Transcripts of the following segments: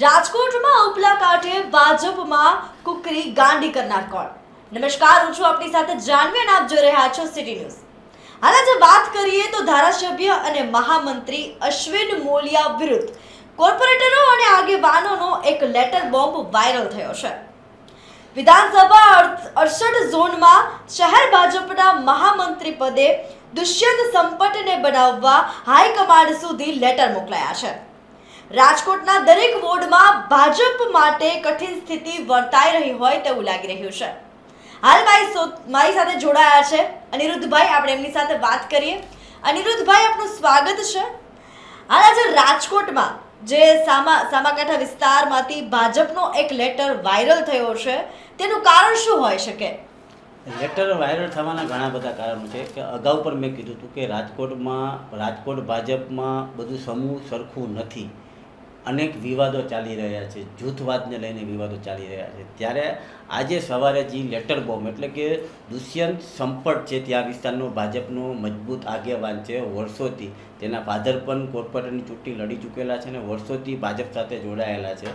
રાજકોટમાં ઉપલા કાંઠે ભાજપમાં કુકરી ગાંડી કરનાર કોણ? નમસ્કાર, હું છું આપની સાથે જાનવી અને આપ જોઈ રહ્યા છો સિટી ન્યૂઝ હાલ આજે વાત કરીએ તો ધારાસભ્ય અને મહામંત્રી અશ્વિન મોલિયા વિરુદ્ધ. કોર્પોરેટરો અને આગેવાનોનો એક લેટર બોમ્બ વાયરલ થયો છે. વિધાનસભા અડ- અડસઠ ઝોનમાં શહેર ભાજપના મહામંત્રી પદે દુષ્યંત સંપટને બનાવવા હાઈકમાન્ડ સુધી લેટર મોકલાયા છે. રાજકોટના દરેક વોર્ડમાં ભાજપ માટે કઠિન સ્થિતિ વર્તાઈ રહી હોય તેવું લાગી રહ્યું છે. હાલ મારી મારી સાથે જોડાયા છે અનિરુદ્ધભાઈ. આપણે એમની સાથે વાત કરીએ. અનિરુદ્ધભાઈ, આપનું સ્વાગત છે. હાલ આજે રાજકોટમાં જે સામા, સામાકાંઠા વિસ્તારમાંથી ભાજપનો એક લેટર વાયરલ થયો છે. તેનું કારણ શું હોઈ શકે? લેટર વાયરલ થવાના ઘણા બધા કારણો છે કે અગાઉ પણ મેં કીધું હતું કે રાજકોટમાં, રાજકોટ ભાજપમાં બધું સમૂહ સરખું નથી. અનેક વિવાદો ચાલી રહ્યા છે, જૂથવાદને લઈને વિવાદો ચાલી રહ્યા છે. ત્યારે આજે સવારે જે લેટર બોમ્બ, એટલે કે દુષ્યંત સંપટ છે, ત્યાં વિસ્તારનો ભાજપનો મજબૂત આગેવાન છે વર્ષોથી. તેના ફાધર પણ કોર્પોરેટરની ચૂંટણી લડી ચૂકેલા છે અને વર્ષોથી ભાજપ સાથે જોડાયેલા છે.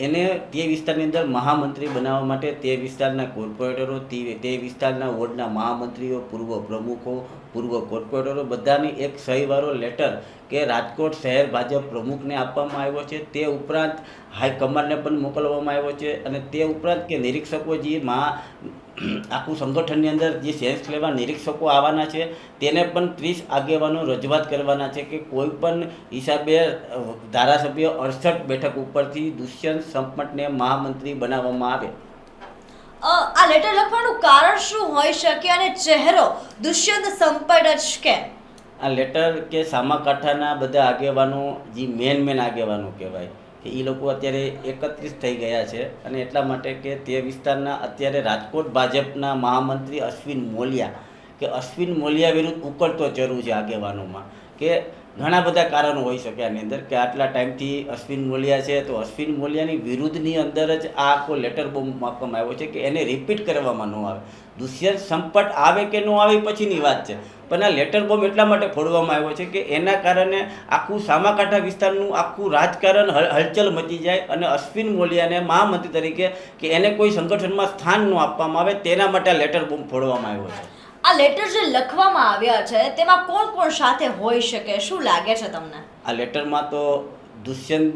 એને તે વિસ્તારની અંદર મહામંત્રી બનાવવા માટે તે વિસ્તારના કોર્પોરેટરો, તે તે વિસ્તારના વોર્ડના મહામંત્રીઓ, પૂર્વ પ્રમુખો, પૂર્વ કોર્પોરેટરો, બધાની એક સહીવારો લેટર કે રાજકોટ શહેર ભાજપ પ્રમુખને આપવામાં આવ્યો છે. તે ઉપરાંત હાઈકમાન્ડને પણ મોકલવામાં આવ્યો છે અને તે ઉપરાંત કે નિરીક્ષકો જે મહા આખું સંગઠનની અંદર જે સેન્સ લેવા નિરીક્ષકો આવવાના છે, તેને પણ ત્રીસ આગેવાનો રજૂઆત કરવાના છે કે કોઈ પણ હિસાબે ધારાસભ્ય અડસઠ બેઠક ઉપરથી દુષ્યંત સંપટને મહામંત્રી બનાવવામાં આવે. આ લેટર લખવાનું કારણ શું હોઈ શકે અને ચહેરો દુષ્યંત સંપટ જ કેમ? આ લેટર કે સામાકાંઠાના બધા આગેવાનો, જે મેન મેન આગેવાનો કહેવાય, કે એ લોકો અત્યારે એકત્રિત થઈ ગયા છે અને એટલા માટે કે તે વિસ્તારના અત્યારે રાજકોટ ભાજપના મહામંત્રી અશ્વિન મોલિયા, કે અશ્વિન મોલિયા વિરુદ્ધ ઉકળતો જરૂર છે આગેવાનોમાં. કે ઘણા બધા કારણો હોઈ શકે આની અંદર કે આટલા ટાઈમથી અશ્વિન મોલિયા છે તો અશ્વિન મોલિયાની વિરુદ્ધની અંદર જ આ આખો લેટર બોમ્બ આપવામાં આવ્યો છે કે એને રિપીટ કરવામાં ન આવે. દુષ્યંત સંપટ આવે કે ન આવે પછીની વાત છે. પણ આ લેટર બોમ્બ એટલા માટે ફોડવામાં આવ્યો છે કે એના કારણે આખું સામાકાંઠા વિસ્તારનું આખું રાજકારણ હલ- હલચલ મચી જાય અને અશ્વિન મોલિયાને મહામંત્રી તરીકે કે એને કોઈ સંગઠનમાં સ્થાન ન આપવામાં આવે તેના માટે આ લેટર બોમ્બ ફોડવામાં આવ્યો છે. આ લેટર જે લખવામાં આવ્યા છે, તેમાં કોણ કોણ સાથે હોઈ શકે? શું લાગે છે તમને? આ લેટરમાં તો દુષ્યંત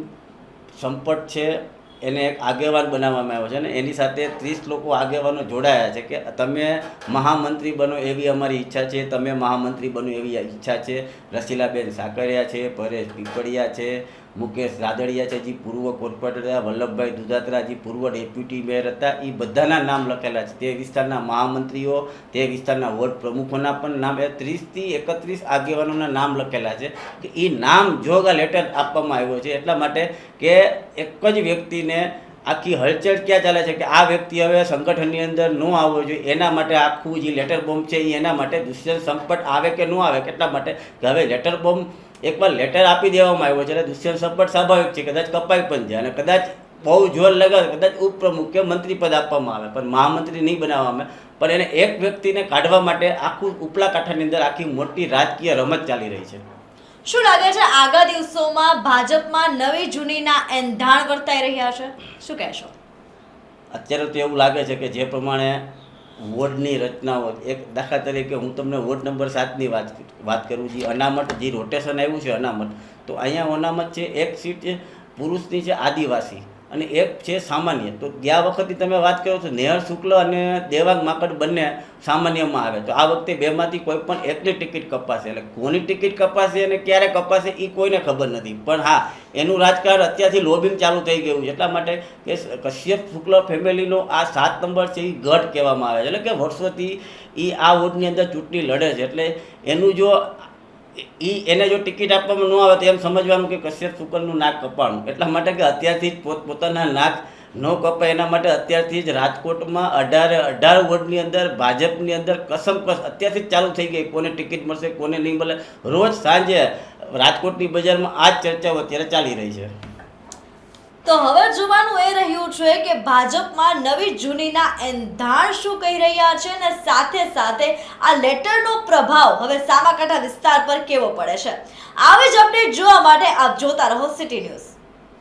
સંપટ છે, એને એક આગેવાન બનાવવામાં આવ્યો છે અને એની સાથે ત્રીસ લોકો આગેવાનો જોડાયા છે કે તમે મહામંત્રી બનો એવી અમારી ઈચ્છા છે, તમે મહામંત્રી બનો એવી ઈચ્છા છે. રસીલાબેન સાકરિયા છે, પરેશ પીપળિયા છે મુકેશ રાદડિયા છે, જે પૂર્વ કોર્પોરેટર હતા વલ્લભભાઈ દુધાત્રા, જે પૂર્વ ડેપ્યુટી મેયર હતા. એ બધાના નામ લખેલા છે. તે વિસ્તારના મહામંત્રીઓ, તે વિસ્તારના વોર્ડ પ્રમુખોના પણ નામ, એ ત્રીસથી એકત્રીસ આગેવાનોના નામ લખેલા છે કે એ નામ જોગ લેટર આપવામાં આવ્યો છે. એટલા માટે કે એક જ વ્યક્તિને આખી હલચલ ક્યાં ચાલે છે કે આ વ્યક્તિ હવે સંગઠનની અંદર ન આવવો જોઈએ. એના માટે આખું જે લેટર બોમ્બ છે એ એના માટે દુષ્યંત સંપટ આવે કે ન આવે? કેટલા માટે કે હવે લેટર બોમ્બ એકવાર લેટર આપી દેવામાં આવ્યો છે એટલે દુષ્યંત સંપટ સ્વાભાવિક છે કદાચ કપાઈ પણ જાય અને કદાચ બહુ જોર લગાવે કદાચ ઉપપ્રમુખ કે મંત્રી પદ આપવામાં આવે પણ મહામંત્રી નહીં બનાવવામાં પણ એને એક વ્યક્તિને કાઢવા માટે આખું ઉપલા કાંઠાની અંદર આખી મોટી રાજકીય રમત ચાલી રહી છે. શું લાગે છે આગા દિવસોમાં ભાજપમાં નવી જૂનીના એંધાણ વર્તાઈ રહ્યા છે? શું કહેશો? અત્યારે તો એવું લાગે છે કે જે પ્રમાણે વોર્ડની રચનાઓ. એક દાખલા તરીકે હું તમને વોર્ડ નંબર સાતની વાત વાત કરું છું. અનામત, જે રોટેશન આવ્યું છે અનામત. તો અહીંયા અનામત છે, એક સીટ છે, પુરુષની છે આદિવાસી. અને એક છે સામાન્ય. તો ગયા વખતે તમે વાત કરો છો, નેહર શુક્લ અને દેવાંગ માકડ બંને સામાન્યમાં આવે. તો આ વખતે બેમાંથી કોઈ પણ એકની ટિકિટ કપાશે. એટલે કોની ટિકિટ કપાશે અને ક્યારે કપાશે એ કોઈને ખબર નથી. પણ હા, એનું રાજકારણ અત્યારથી લોબિંગ ચાલુ થઈ ગયું એટલા માટે કે કશ્યપ શુક્લ ફેમિલીનો આ સાત નંબર છે એ ગઢ કહેવામાં આવે છે. એટલે કે વર્ષોથી એ આ વોર્ડની અંદર ચૂંટણી લડે છે. એટલે એનું જો ઈ એને જો ટિકિટ આપવામાં ન આવે તો એમ સમજવાનું કે કશ્યપ શુકલનું નાક કપાણું. એટલા માટે કે અત્યારથી જ પોતપોતાના નાક ન કપાય એના માટે અત્યારથી જ રાજકોટમાં અઢારે, અઢાર વોર્ડની અંદર ભાજપની અંદર કસમ કસ, અત્યારથી જ ચાલુ થઈ ગઈ. કોને ટિકિટ મળશે, કોને નહીં મળે. રોજ સાંજે રાજકોટની બજારમાં આ જ ચર્ચાઓ અત્યારે ચાલી રહી છે. તો હવે જોવાનું એ રહ્યું છે કે ભાજપમાં નવી જૂનીના એંધાણ શું કહી રહ્યા છે અને સાથે સાથે આ લેટરનો પ્રભાવ હવે સામાકાંઠા વિસ્તાર પર કેવો પડે છે. આવી જ અપડેટ જોવા માટે આપ જોતા રહો સિટી ન્યૂઝ.